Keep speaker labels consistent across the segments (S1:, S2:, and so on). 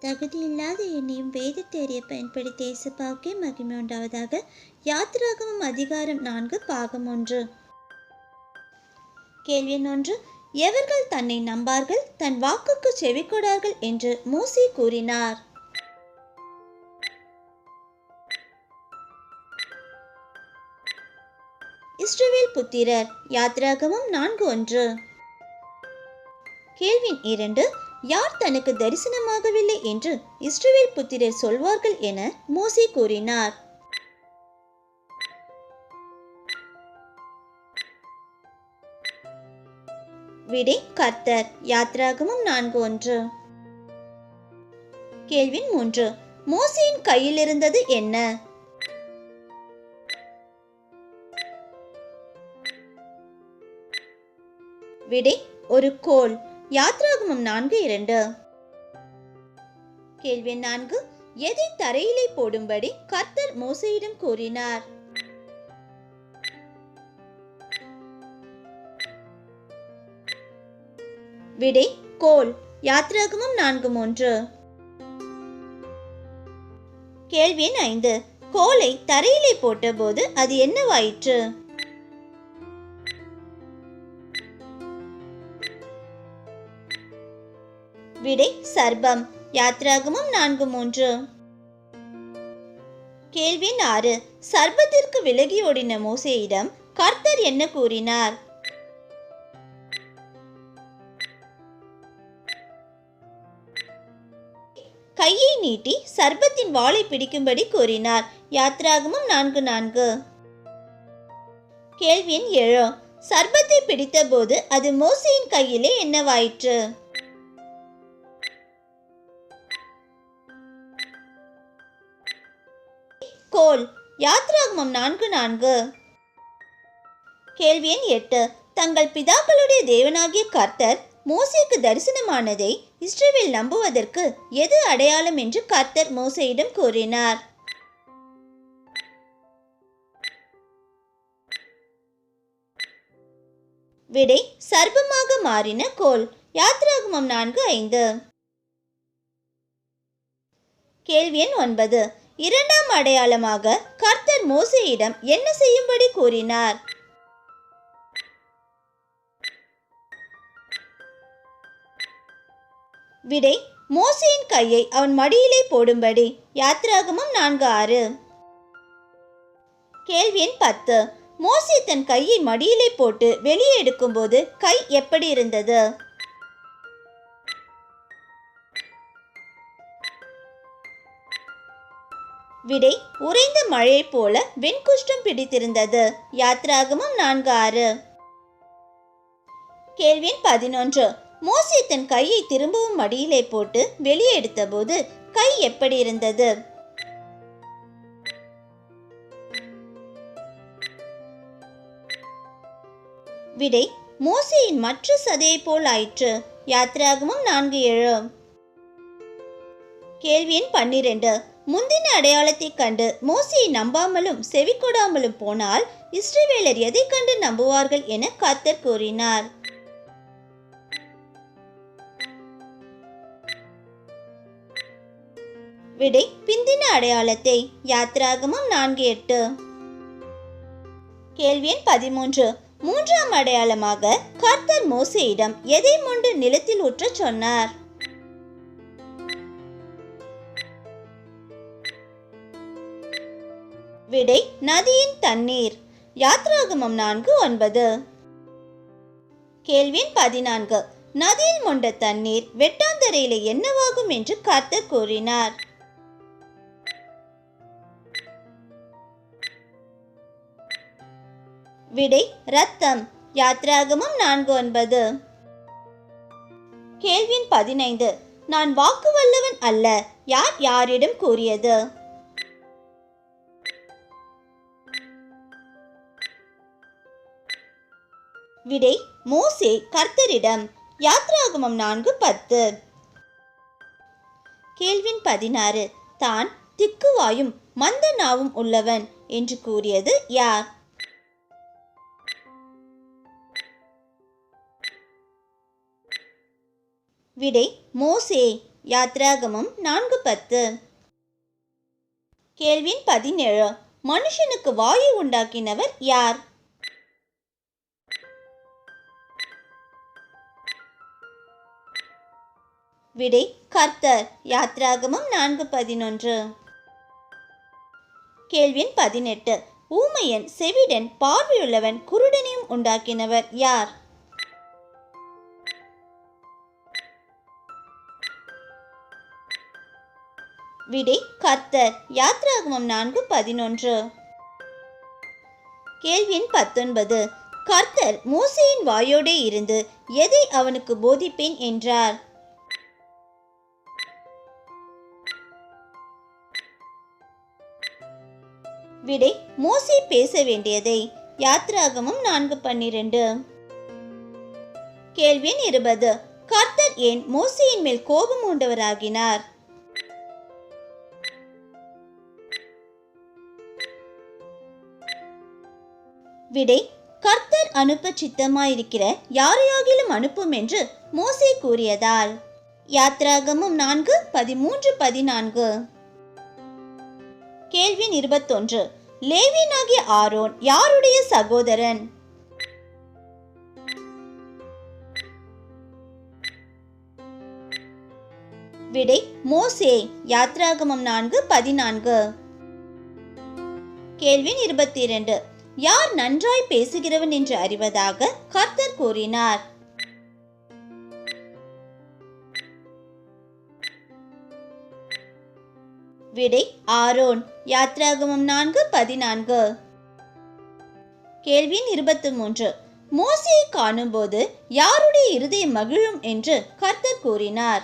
S1: தகுதியில்லாத என்னையும் வேதத்தேறிய பயன்படுத்தி இயேசுப்பாவுக்கே மகிமை உண்டாவதாக யாத்திராகமம் அதிகாரம் நான்கு பாகம் ஒன்று. கேள்வி ஒன்று. எவர்கள் தன்னை நம்பார்கள் தன் வாக்குக்கு செவிக்கொடார்கள் என்று மூசி கூறினார். இஸ்ரவேல் புத்திரர் யாத்ராகமும் நான்கு ஒன்று. கேள்வி இரண்டு. யார் தனக்கு தரிசனமாகவில்லை என்று இஸ்ரவேல் புத்திரர் சொல்வார்கள் என மோசி கூறினார். விடை கர்த்தர். யாத்ராகமும் நான்கு ஒன்று. கேள்வி மூன்று. மோசியின் கையில் இருந்தது என்ன? விடை ஒரு கோல். யாத்ராகமம் நான்கு இரண்டு. கேள்வி நான்கு. எதை தரையிலே போடும்படி கர்த்தர் மோசையிடம் கூறினார்? விடை கோல். யாத்ராகமம் நான்கு மூன்று. கேள்வி எண் ஐந்து. கோலை தரையிலே போட்டபோது அது என்னவாயிற்று? விடை சர்பம். யாத்ராகமும் நான்கு மூன்று. கேள்வி ஆறு. சர்பத்திற்கு விலகி ஓடின மோசேயிடம் கர்த்தர் என்ன கூறினார்? கையை நீட்டி சர்பத்தின் வாளை பிடிக்கும்படி கூறினார். யாத்ராகமும் நான்கு நான்கு. கேள்வி ஏழு. சர்பத்தை பிடித்தபோது அது மோசையின் கையிலே என்னவாயிற்று? போல் யாத்ராகமம் நான்கு நான்கு. கேள்வி எண் எட்டு. தங்கள் பிதாக்களுடைய தேவனாகிய கர்த்தர் மோசேக்கு தரிசனமானதை இஸ்ரேவில் நம்புவதற்கு எது அடையாளம் என்று கர்த்தர் மோசையிடம் கூறினார். விடை சர்பமாக மாறின கோல். யாத்ராகமம் நான்கு ஐந்து. கேள்வி எண் ஒன்பது. இரண்டாம் அடையாளமாக கர்த்தர் மோசையிடம் என்ன செய்யும்படி கூறினார்? விடை மோசையின் கையை அவன் மடியிலே போடும்படி. யாத்ராகமும் நான்கு ஆறு. கேள்வி எண் பத்து. மோசே தன் கையை மடியிலே போட்டு வெளியே எடுக்கும்போது கை எப்படி இருந்தது? விடை உறைந்த மழை போல வெண்குஷ்டம் பிடித்திருந்தது. யாத்ராகமும் நான்கு ஆறு. கேள்வி எண் பதினொன்று. மோசே தன் கையை திரும்பவும் மடியிலே போட்டு வெளியே எடுத்தபோது கை எப்படி இருந்தது? விடை மோசையின் மற்ற சதையை போல் ஆயிற்று. யாத்ராகமும் நான்கு ஏழு. கேள்வி எண் பன்னிரண்டு. முந்தின அடையாளத்தைக் கண்டு மோசையை நம்பாமலும் செவிக்கொடாமலும் போனால் இஸ்ரவேலர் எதைக் கண்டு நம்புவார்கள் என கத்தர் கூறினார். விடை பிந்தின அடையாளத்தை யாத்ராகமும் நான்கு எட்டு. கேள்வி எண் பதிமூன்று. மூன்றாம் அடையாளமாக கர்த்தர் மோசியிடம் எதை முண்டு நிலத்தில் ஊற்றச் சொன்னார்? விடை நதியின் தண்ணீர். யாத்ராகமம் நான்கு ஒன்பது. கேள்வியின் பதினான்கு. நதியில் மொண்ட தண்ணீர் வெட்டாந்தரையில என்னவாகும் என்று கர்த்தர் கூறினார். விடை ரத்தம் யாத்ராகமம் நான்கு ஒன்பது. கேள்வி பதினைந்து. நான் வாக்கு வல்லவன் அல்ல யார் யாரிடம் கூறியது? விடை மோசே கர்த்தரிடம். யாத்ராகமம் நான்கு பத்து. கேள்வின் பதினாறு. தான் திக்குவாயும் மந்த நாவும் உள்ளவன் என்று கூறியது யார்? விடை மோசே. யாத்ராகமம் நான்கு பத்து. கேள்வின் பதினேழு. மனுஷனுக்கு வாயு உண்டாக்கினவர் யார்? விடை கர்த்தர். யாத்ராகமம் நான்கு பதினொன்று. கேள்வின் பதினெட்டு. ஊமையன் செவிடன் பார்வையுள்ளவன் குருடனையும் உண்டாக்கினவர் யார்? விடை கர்த்தர். யாத்ராகமம் நான்கு பதினொன்று. கேள்வியின் பத்தொன்பது. கர்த்தர் மூசையின் வாயோடே இருந்து எதை அவனுக்கு போதிப்பேன் என்றார்? விடை மோசே பேச வேண்டியதை. யாத்ராகமும் நான்கு பன்னிரண்டு. கேள்வி எண் இருபது. கர்த்தர் ஏன் மோசையின் மேல் கோபம் உண்டவராகினார் விடை கர்த்தர் அனுப்ப சித்தமாயிருக்கிற யாரையாகிலும் அனுப்பும் என்று மோசே கூறியதால். யாத்ராகமும் நான்கு பதிமூன்று பதினான்கு. கேள்வி இருபத்தொன்று. லேவியனாகிய ஆரோன் யாருடைய சகோதரன்? விடை மோசே யாத்ராகமம் நான்கு பதினான்கு. கேள்வி இருபத்தி இரண்டு. யார் நன்றாய் பேசுகிறவன் என்று அறிவதாக கர்த்தர் கூறினார். விடை ஆரோன். யாத்ராகமம் நான்கு பதினான்கு. கேள்வி இருபத்தி மூன்று. மோசையை காணும்போது யாருடைய இருதயம் மகிழும் என்று கர்த்தர் கூறினார்.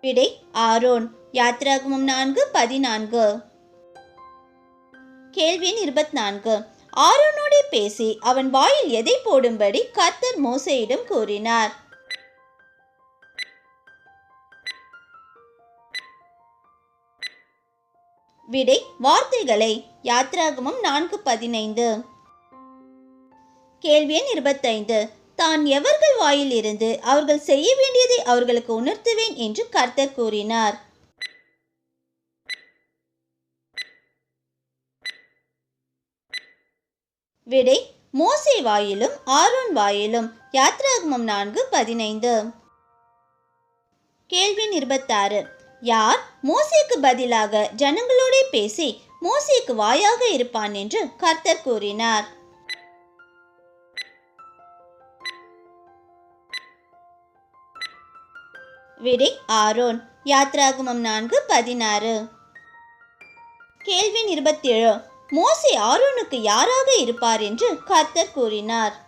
S1: விடை ஆரோன். யாத்ராகமம் நான்கு பதினான்கு. கேள்வி இருபத்தி நான்கு. ஆரோனோடு பேசி அவன் வாயில் எதை போடும்படி கர்த்தர் மோசையிடம் கூறினார். விடை வார்த்தைகளை யாத்ராகமம் நான்கு பதினைந்து. கேள்வி எண் இருபத்தைந்து. தான் எவர்கள் வாயில் இருந்து அவர்கள் செய்ய வேண்டியதை அவர்களுக்கு உணர்த்துவேன் என்று கர்த்தர் கூறினார். விடை மோசே வாயிலும் ஆரோன் வாயிலும் யாத்ராகமம் நான்கு பதினைந்து. கேள்வி இருபத்தாறு. யார் மோசேக்கு பதிலாக ஜனங்களோட பேசி மோசேக்கு வாயாக இருப்பான் என்று கர்த்தர் கூறினார். விடை ஆரோன் யாத்ராகமம் நான்கு பதினாறு. கேள்வி இருபத்தேழு மோசே ஆரோனுக்கு யாராக இருப்பார் என்று கர்த்தர் கூறினார்.